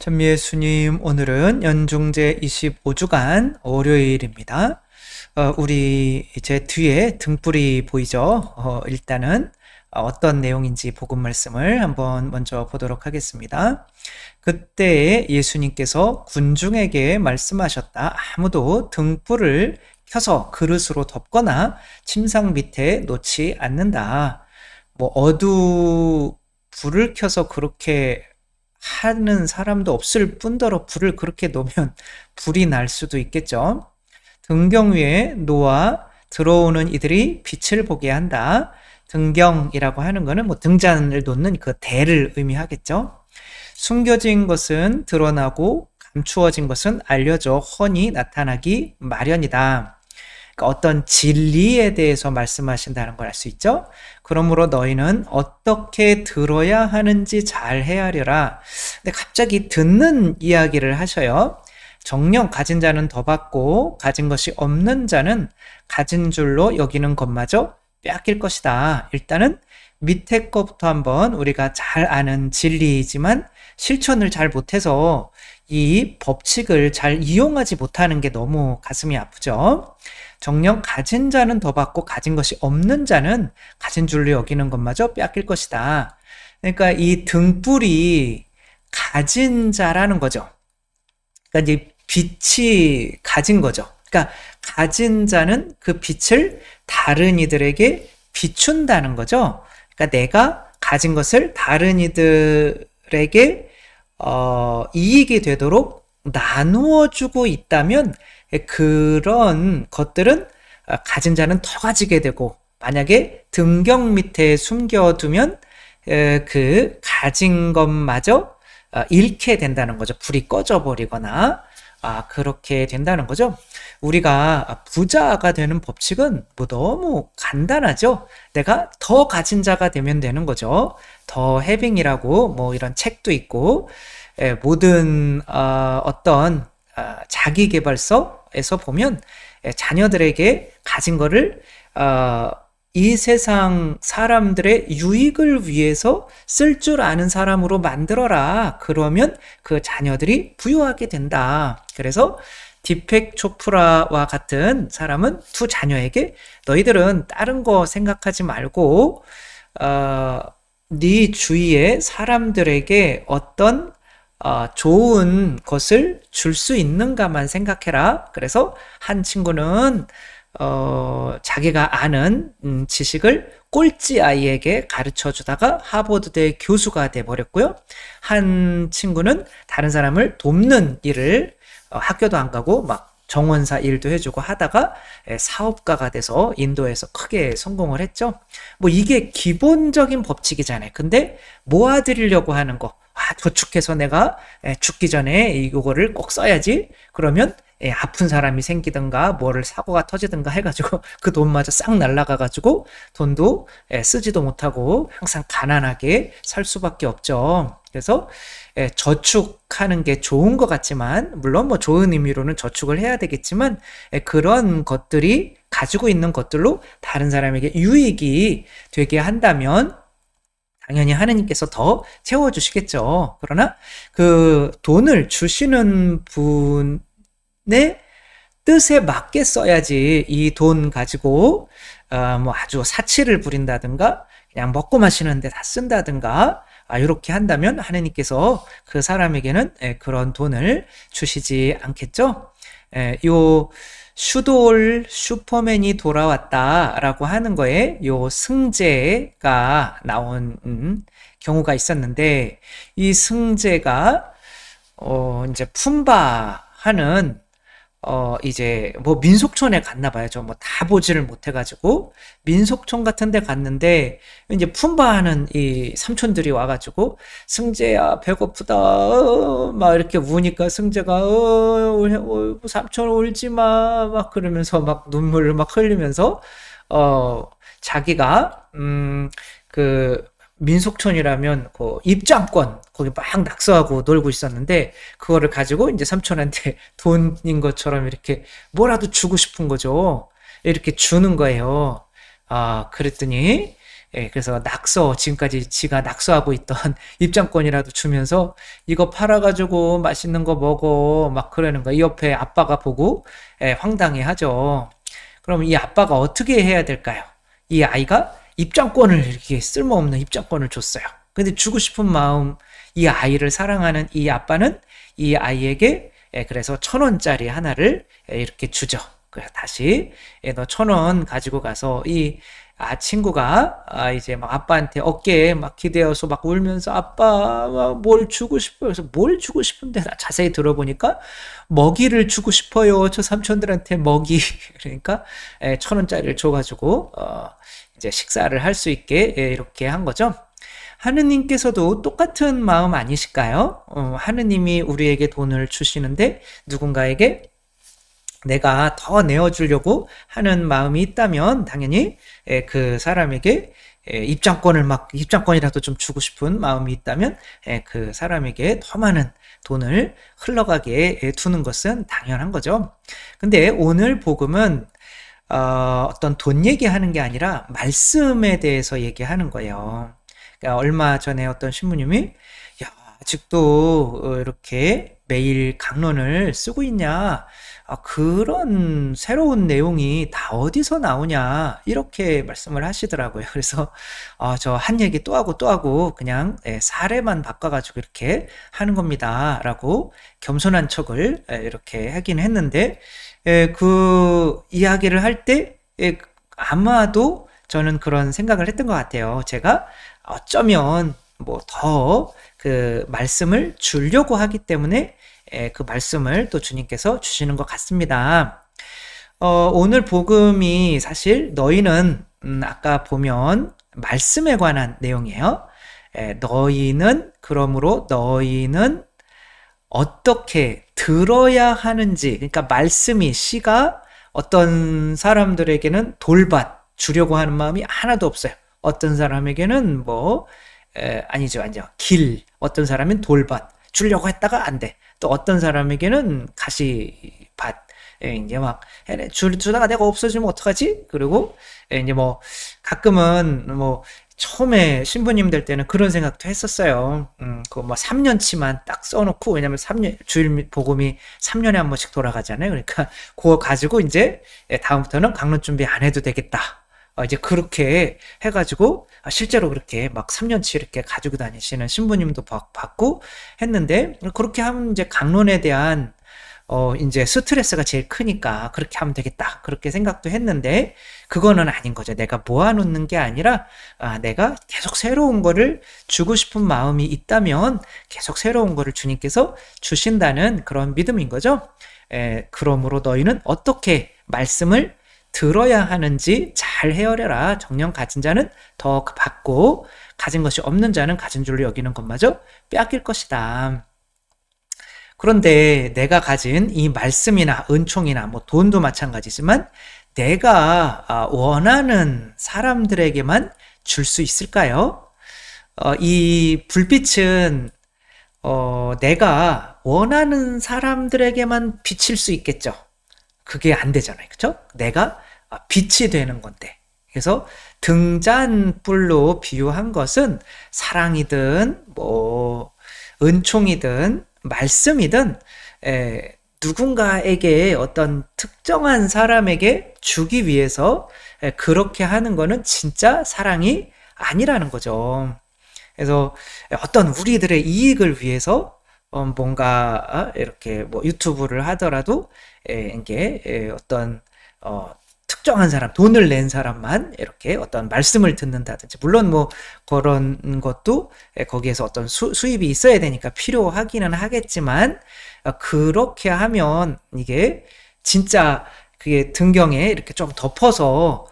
천미 예수님, 오늘은 연중제 25주간 월요일입니다. 어, 우리 제 뒤에 등불이 보이죠? 어, 일단은 어떤 내용인지 복음 말씀을 한번 먼저 보도록 하겠습니다. 그때 예수님께서 군중에게 말씀하셨다. 아무도 등불을 켜서 그릇으로 덮거나 침상 밑에 놓지 않는다. 뭐 어두 불을 켜서 그렇게 하는 사람도 없을 뿐더러 불을 그렇게 놓으면 불이 날 수도 있겠죠. 등경 위에 놓아 들어오는 이들이 빛을 보게 한다. 등경이라고 하는 것은 뭐 등잔을 놓는 그 대를 의미하겠죠. 숨겨진 것은 드러나고 감추어진 것은 알려져 훤히 나타나기 마련이다. 그러니까 어떤 진리에 대해서 말씀하신다는 걸 알 수 있죠. 그러므로 너희는 어떻게 들어야 하는지 잘 헤아려라. 근데 갑자기 듣는 이야기를 하셔요. 정령 가진 자는 더 받고 가진 것이 없는 자는 가진 줄로 여기는 것마저 빼앗길 것이다. 일단은 밑에 것부터 한번 우리가 잘 아는 진리이지만 실천을 잘 못해서 이 법칙을 잘 이용하지 못하는 게 너무 가슴이 아프죠. 정령 가진 자는 더 받고 가진 것이 없는 자는 가진 줄로 여기는 것마저 빼앗길 것이다. 그러니까 이 등불이 가진 자라는 거죠. 그러니까 이제 빛이 가진 거죠. 그러니까 가진 자는 그 빛을 다른 이들에게 비춘다는 거죠. 그러니까 내가 가진 것을 다른 이들에게 어, 이익이 되도록 나누어 주고 있다면 그런 것들은 어, 가진 자는 더 가지게 되고 만약에 등경 밑에 숨겨두면 그 가진 것마저 어, 잃게 된다는 거죠. 불이 꺼져 버리거나 아, 그렇게 된다는 거죠. 우리가 부자가 되는 법칙은 뭐 너무 간단하죠. 내가 더 가진 자가 되면 되는 거죠. 더 해빙이라고 뭐 이런 책도 있고 모든 어, 어떤 자기 개발서 에서 보면 예, 자녀들에게 가진 거를 어, 이 세상 사람들의 유익을 위해서 쓸 줄 아는 사람으로 만들어라. 그러면 그 자녀들이 부유하게 된다. 그래서 디펙 초프라와 같은 사람은 두 자녀에게 너희들은 다른 거 생각하지 말고 어, 네 주위의 사람들에게 어떤 어, 좋은 것을 줄 수 있는가만 생각해라. 그래서 한 친구는 어, 자기가 아는 음, 지식을 꼴찌 아이에게 가르쳐 주다가 하버드대 교수가 돼 버렸고요. 한 친구는 다른 사람을 돕는 일을 어, 학교도 안 가고 막 정원사 일도 해주고 하다가 사업가가 돼서 인도에서 크게 성공을 했죠. 뭐 이게 기본적인 법칙이잖아요. 근데 모아드리려고 하는 거, 아, 저축해서 내가 죽기 전에 이거를 꼭 써야지. 그러면 아픈 사람이 생기든가 뭐를 사고가 터지든가 해가지고 그 돈마저 싹 날라가가지고 돈도 쓰지도 못하고 항상 가난하게 살 수밖에 없죠. 그래서 저축하는 게 좋은 것 같지만 물론 뭐 좋은 의미로는 저축을 해야 되겠지만 그런 것들이 가지고 있는 것들로 다른 사람에게 유익이 되게 한다면 당연히 하느님께서 더 채워주시겠죠. 그러나 그 돈을 주시는 분 의 뜻에 맞게 써야지 이 돈 가지고 어, 뭐 아주 사치를 부린다든가 그냥 먹고 마시는데 다 쓴다든가 아, 이렇게 한다면 하느님께서 그 사람에게는 예, 그런 돈을 주시지 않겠죠. 예, 요 슈돌 슈퍼맨이 돌아왔다라고 하는 거에 요 승재가 나온 음, 경우가 있었는데 이 승재가 어 이제 품바 하는 어 이제 뭐 민속촌에 갔나 봐요. 저 뭐 다 보지를 못해 가지고 민속촌 같은 데 갔는데 이제 품바하는 이 삼촌들이 와 가지고 "승재야 배고프다." 어, 막 이렇게 우니까 승재가 "어, 어 삼촌 울지 마." 막 그러면서 막 눈물을 막 흘리면서 어 자기가 음 그 민속촌이라면 그 입장권 거기 막 낙서하고 놀고 있었는데 그거를 가지고 이제 삼촌한테 돈인 것처럼 이렇게 뭐라도 주고 싶은 거죠. 이렇게 주는 거예요. 아, 그랬더니 예, 그래서 낙서, 지금까지 지가 낙서하고 있던 입장권이라도 주면서 이거 팔아가지고 맛있는 거 먹어. 막 그러는 거. 이 옆에 아빠가 보고 예, 황당해 하죠. 그럼 이 아빠가 어떻게 해야 될까요? 이 아이가 입장권을 이렇게 쓸모없는 입장권을 줬어요. 근데 주고 싶은 마음, 이 아이를 사랑하는 이 아빠는 이 아이에게 예, 그래서 천 원짜리 하나를 예, 이렇게 주죠. 그래 다시 예, 너천 원 가지고 가서 이 아, 친구가, 아, 이제 막 아빠한테 어깨에 막 기대어서 막 울면서 아빠, 막뭘 주고 싶어요. 그래서 뭘 주고 싶은데 나 자세히 들어보니까 먹이를 주고 싶어요. 저 삼촌들한테 먹이. 그러니까, 예, 천 원짜리를 줘가지고, 어, 이제 식사를 할 수 있게 예, 이렇게 한 거죠. 하느님께서도 똑같은 마음 아니실까요? 어, 하느님이 우리에게 돈을 주시는데 누군가에게 내가 더 내어주려고 하는 마음이 있다면 당연히 예, 그 사람에게 예, 입장권을 막 입장권이라도 좀 주고 싶은 마음이 있다면 예, 그 사람에게 더 많은 돈을 흘러가게 두는 것은 당연한 거죠. 근데 오늘 복음은 어, 어떤 돈 얘기하는 게 아니라 말씀에 대해서 얘기하는 거예요. 그러니까 얼마 전에 어떤 신부님이 야 아직도 어, 이렇게 매일 강론을 쓰고 있냐? 아, 그런 새로운 내용이 다 어디서 나오냐? 이렇게 말씀을 하시더라고요. 그래서 아, 저 한 얘기 또 하고 또 하고 그냥 예, 사례만 바꿔가지고 이렇게 하는 겁니다라고 겸손한 척을 예, 이렇게 하긴 했는데 예, 그 이야기를 할때 예, 아마도 저는 그런 생각을 했던 것 같아요. 제가 어쩌면 뭐 더 그 말씀을 주려고 하기 때문에 예, 그 말씀을 또 주님께서 주시는 것 같습니다. 어, 오늘 복음이 사실 너희는 음, 아까 보면 말씀에 관한 내용이에요. 예, 너희는 그러므로 너희는 어떻게 들어야 하는지 그러니까 말씀이 시가 어떤 사람들에게는 돌밭 주려고 하는 마음이 하나도 없어요. 어떤 사람에게는 뭐 에, 아니죠, 아니죠. 길. 어떤 사람은 돌밭 주려고 했다가 안 돼. 또 어떤 사람에게는 가시밭. 에, 이제 막 주, 주다가 내가 없어지면 어떡하지? 그리고 에, 이제 뭐 가끔은 뭐 처음에 신부님 될 때는 그런 생각도 했었어요. 음, 그뭐 3년치만 딱 써놓고, 왜냐면 3년, 주일 복음이 3년에 한 번씩 돌아가잖아요. 그러니까 그거 가지고 이제 다음부터는 강론 준비 안 해도 되겠다. 어, 이제 그렇게 해가지고 아, 실제로 그렇게 막 3년치 이렇게 가지고 다니시는 신부님도 받고 했는데 그렇게 하면 이제 강론에 대한 어 이제 스트레스가 제일 크니까 그렇게 하면 되겠다 그렇게 생각도 했는데 그거는 아닌 거죠. 내가 모아놓는 게 아니라 아, 내가 계속 새로운 거를 주고 싶은 마음이 있다면 계속 새로운 거를 주님께서 주신다는 그런 믿음인 거죠. 에, 그러므로 너희는 어떻게 말씀을 들어야 하는지 잘 헤아려라. 정령 가진 자는 더 받고 가진 것이 없는 자는 가진 줄로 여기는 것마저 빼앗길 것이다. 그런데 내가 가진 이 말씀이나 은총이나 뭐 돈도 마찬가지지만 내가 아, 원하는 사람들에게만 줄 수 있을까요? 어, 이 불빛은 어, 내가 원하는 사람들에게만 비칠 수 있겠죠. 그게 안 되잖아요. 그쵸? 내가 빛이 되는 건데. 그래서 등잔불로 비유한 것은 사랑이든 뭐 은총이든 말씀이든 에, 누군가에게 어떤 특정한 사람에게 주기 위해서 에, 그렇게 하는 거는 진짜 사랑이 아니라는 거죠. 그래서 어떤 우리들의 이익을 위해서 어, 뭔가 어, 이렇게 뭐 유튜브를 하더라도 이게 어떤 어, 특정한 사람, 돈을 낸 사람만 이렇게 어떤 말씀을 듣는다든지, 물론 뭐 그런 것도 거기에서 어떤 수, 수입이 있어야 되니까 필요하기는 하겠지만, 그렇게 하면 이게 진짜 그게 등경에 이렇게 좀 덮어서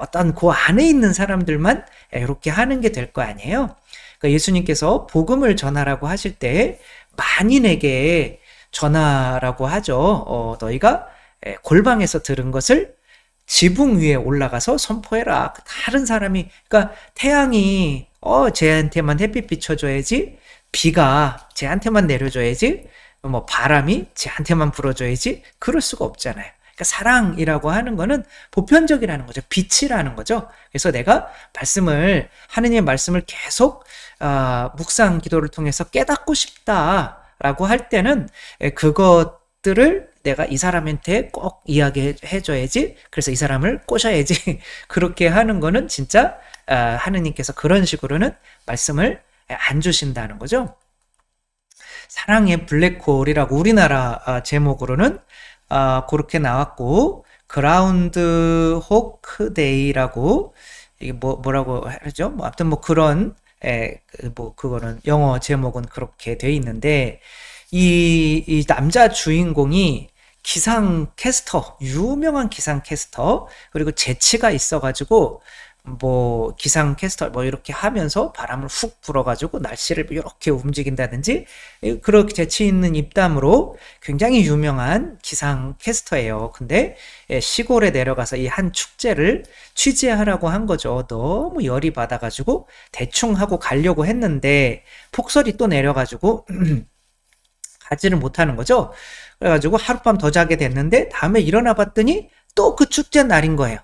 어떤 그 안에 있는 사람들만 이렇게 하는 게 될 거 아니에요? 그러니까 예수님께서 복음을 전하라고 하실 때 만인에게 전하라고 하죠. 어, 너희가 골방에서 들은 것을 지붕 위에 올라가서 선포해라. 다른 사람이, 그러니까 태양이, 어, 쟤한테만 햇빛 비춰줘야지. 비가 쟤한테만 내려줘야지. 뭐 바람이 쟤한테만 불어줘야지. 그럴 수가 없잖아요. 그러니까 사랑이라고 하는 거는 보편적이라는 거죠. 빛이라는 거죠. 그래서 내가 말씀을 하느님의 말씀을 계속 어, 묵상 기도를 통해서 깨닫고 싶다 라고 할 때는 그것들을 내가 이 사람한테 꼭 이야기해 줘야지. 그래서 이 사람을 꼬셔야지. 그렇게 하는 거는 진짜 어, 하느님께서 그런 식으로는 말씀을 안 주신다는 거죠. 사랑의 블랙홀이라고 우리나라 아, 제목으로는 어, 그렇게 나왔고 그라운드 호크 데이라고 이게 뭐 뭐라고 하죠? 뭐 아무튼 뭐 그런 에, 그뭐 그거는 영어 제목은 그렇게 돼 있는데 이, 이 남자 주인공이 기상 캐스터 유명한 기상 캐스터 그리고 재치가 있어가지고 뭐 기상 캐스터 뭐 이렇게 하면서 바람을 훅 불어가지고 날씨를 이렇게 움직인다든지 그렇게 재치 있는 입담으로 굉장히 유명한 기상 캐스터예요. 근데 예, 시골에 내려가서 이 한 축제를 취재하라고 한 거죠. 너무 열이 받아가지고 대충 하고 가려고 했는데 폭설이 또 내려가지고 가지를 못하는 거죠. 그래가지고 하룻밤 더 자게 됐는데 다음에 일어나 봤더니 또 그 축제 날인 거예요.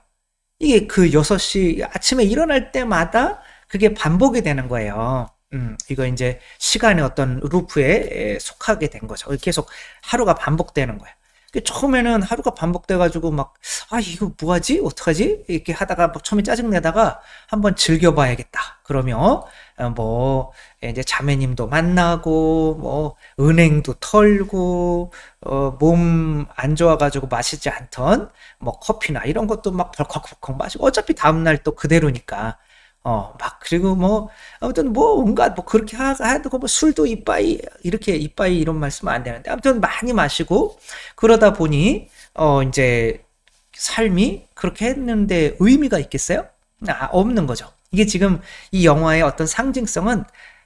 이게 그 6시 아침에 일어날 때마다 그게 반복이 되는 거예요. 음, 이거 이제 시간의 어떤 루프에 속하게 된 거죠. 계속 하루가 반복되는 거예요. 처음에는 하루가 반복돼가지고 막, 아, 이거 뭐하지? 어떡하지? 이렇게 하다가 뭐 처음에 짜증내다가 한번 즐겨봐야겠다. 그러면, 어, 뭐, 이제 자매님도 만나고, 뭐, 은행도 털고, 어, 몸 안 좋아가지고 마시지 않던, 뭐, 커피나 이런 것도 막 벌컥벌컥 마시고, 어차피 다음날 또 그대로니까. 어, 막, 그리고 뭐, 아무튼 뭐, 온갖 뭐, 그렇게 하, 하고, 뭐, 술도 이빠이, 이렇게 이빠이 이런 말씀 안 되는데, 아무튼 많이 마시고, 그러다 보니, 어, 이제, 삶이 그렇게 했는데 의미가 있겠어요? 아, 없는 거죠. 이게 지금 이 영화의 어떤 상징성은,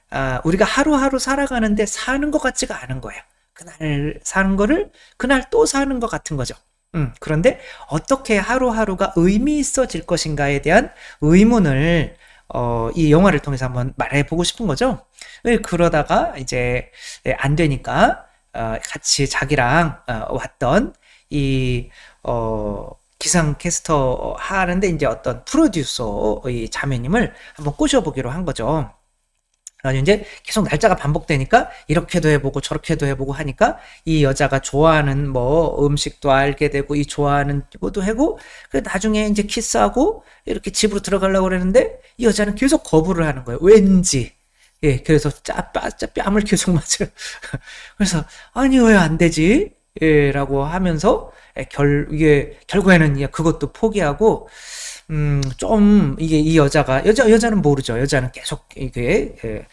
아, 우리가 하루하루 살아가는데 사는 것 같지가 않은 거예요. 그날 사는 거를, 그날 또 사는 것 같은 거죠. 음, 그런데 어떻게 하루하루가 의미 있어질 것인가에 대한 의문을 어, 이 영화를 통해서 한번 말해보고 싶은 거죠. 네, 그러다가 이제 네, 안 되니까 어, 같이 자기랑 어, 왔던 이 어, 기상캐스터 하는데 이제 어떤 프로듀서의 자매님을 한번 꼬셔보기로 한 거죠. 아니 이제 계속 날짜가 반복되니까 이렇게도 해보고 저렇게도 해보고 하니까 이 여자가 좋아하는 뭐 음식도 알게 되고 이 좋아하는 것도 하고 그 나중에 이제 키스하고 이렇게 집으로 들어가려고 그러는데 이 여자는 계속 거부를 하는 거예요. 왠지 예 그래서 짜, 짜 뺨을 계속 맞아요. 그래서 아니 왜 안 되지? 예 라고 하면서 예, 결 이게 결국에는 그것도 포기하고 음, 좀 이게 이 여자가 여자 여자는 모르죠. 여자는 계속 이게 예,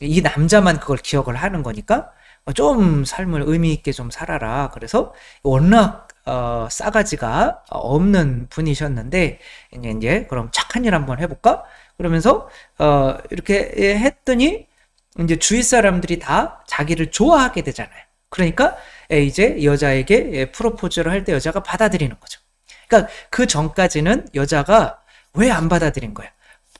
이 남자만 그걸 기억을 하는 거니까 좀 삶을 의미 있게 좀 살아라. 그래서 워낙 어, 싸가지가 없는 분이셨는데 이제 이제 그럼 착한 일 한번 해볼까? 그러면서 어, 이렇게 했더니 이제 주위 사람들이 다 자기를 좋아하게 되잖아요. 그러니까 이제 여자에게 프로포즈를 할 때 여자가 받아들이는 거죠. 그러니까 그 전까지는 여자가 왜 안 받아들인 거야?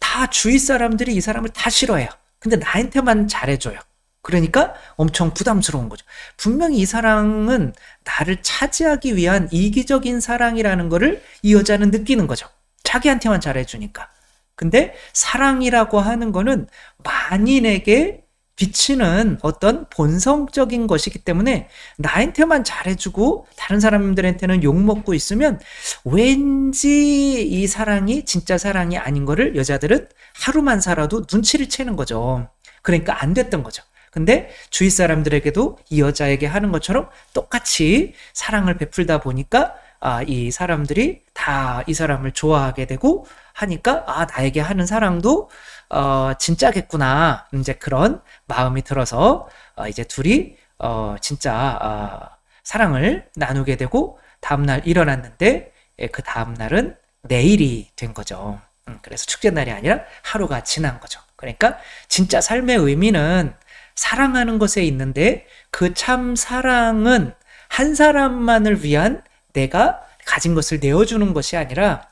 다 주위 사람들이 이 사람을 다 싫어해요. 근데 나한테만 잘해줘요. 그러니까 엄청 부담스러운 거죠. 분명히 이 사랑은 나를 차지하기 위한 이기적인 사랑이라는 거를 이 여자는 느끼는 거죠. 자기한테만 잘해주니까. 근데 사랑이라고 하는 거는 만인에게 비치는 어떤 본성적인 것이기 때문에 나한테만 잘해주고 다른 사람들한테는 욕먹고 있으면 왠지 이 사랑이 진짜 사랑이 아닌 거를 여자들은 하루만 살아도 눈치를 채는 거죠. 그러니까 안 됐던 거죠. 근데 주위 사람들에게도 이 여자에게 하는 것처럼 똑같이 사랑을 베풀다 보니까 아, 이 사람들이 다 이 사람을 좋아하게 되고 하니까 아, 나에게 하는 사랑도 어, 진짜겠구나. 이제 그런 마음이 들어서 어, 이제 둘이 어, 진짜 어, 사랑을 나누게 되고 다음날 일어났는데 예, 그 다음날은 내일이 된 거죠. 음, 그래서 축제날이 아니라 하루가 지난 거죠. 그러니까 진짜 삶의 의미는 사랑하는 것에 있는데 그 참 사랑은 한 사람만을 위한 내가 가진 것을 내어주는 것이 아니라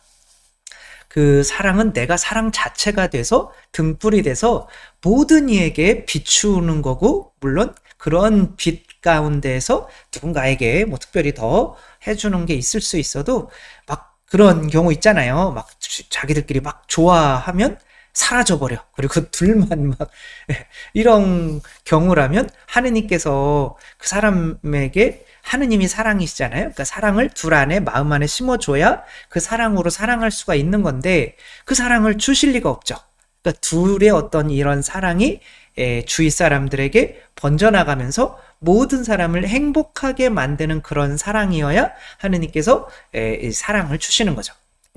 그 사랑은 내가 사랑 자체가 돼서 등불이 돼서 모든 이에게 비추는 거고 물론 그런 빛 가운데에서 누군가에게 뭐 특별히 더 해주는 게 있을 수 있어도 막 그런 경우 있잖아요. 막 자기들끼리 막 좋아하면 사라져버려. 그리고 그 둘만 막 이런 경우라면 하느님께서 그 사람에게 하느님이 사랑이시잖아요. 그러니까 사랑을 둘 안에 마음 안에 심어줘야 그 사랑으로 사랑할 수가 있는 건데 그 사랑을 주실 리가 없죠. 그러니까 둘의 어떤 이런 사랑이 주위 사람들에게 번져나가면서 모든 사람을 행복하게 만드는 그런 사랑이어야 하느님께서 사랑을 주시는 거죠.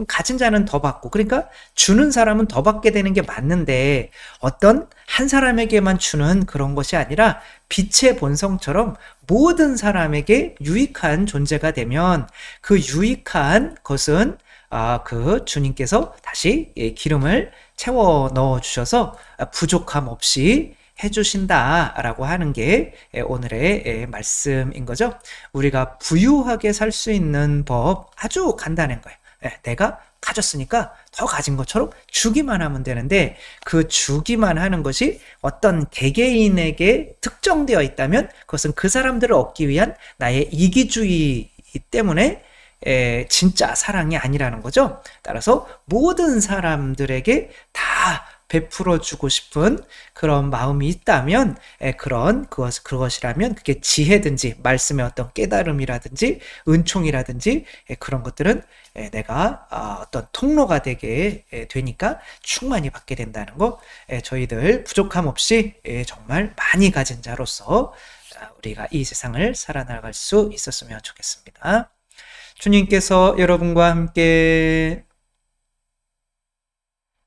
가진 자는 더 받고 그러니까 주는 사람은 더 받게 되는 게 맞는데 어떤 한 사람에게만 주는 그런 것이 아니라 빛의 본성처럼 모든 사람에게 유익한 존재가 되면 그 유익한 것은 아, 그 주님께서 다시 기름을 채워 넣어 주셔서 부족함 없이 해주신다라고 하는 게 오늘의 말씀인 거죠. 우리가 부유하게 살 수 있는 법 아주 간단한 거예요. 예, 내가 가졌으니까 더 가진 것처럼 주기만 하면 되는데 그 주기만 하는 것이 어떤 개개인에게 특정되어 있다면 그것은 그 사람들을 얻기 위한 나의 이기주의이기 때문에 에, 진짜 사랑이 아니라는 거죠. 따라서 모든 사람들에게 다 베풀어 주고 싶은 그런 마음이 있다면 그런 그것 그것이라면 그게 지혜든지 말씀의 어떤 깨달음이라든지 은총이라든지 그런 것들은 내가 아, 어떤 통로가 되게 되니까 충만히 받게 된다는 거 저희들 부족함 없이 정말 많이 가진 자로서 아, 우리가 이 세상을 살아나갈 수 있었으면 좋겠습니다. 주님께서 여러분과 함께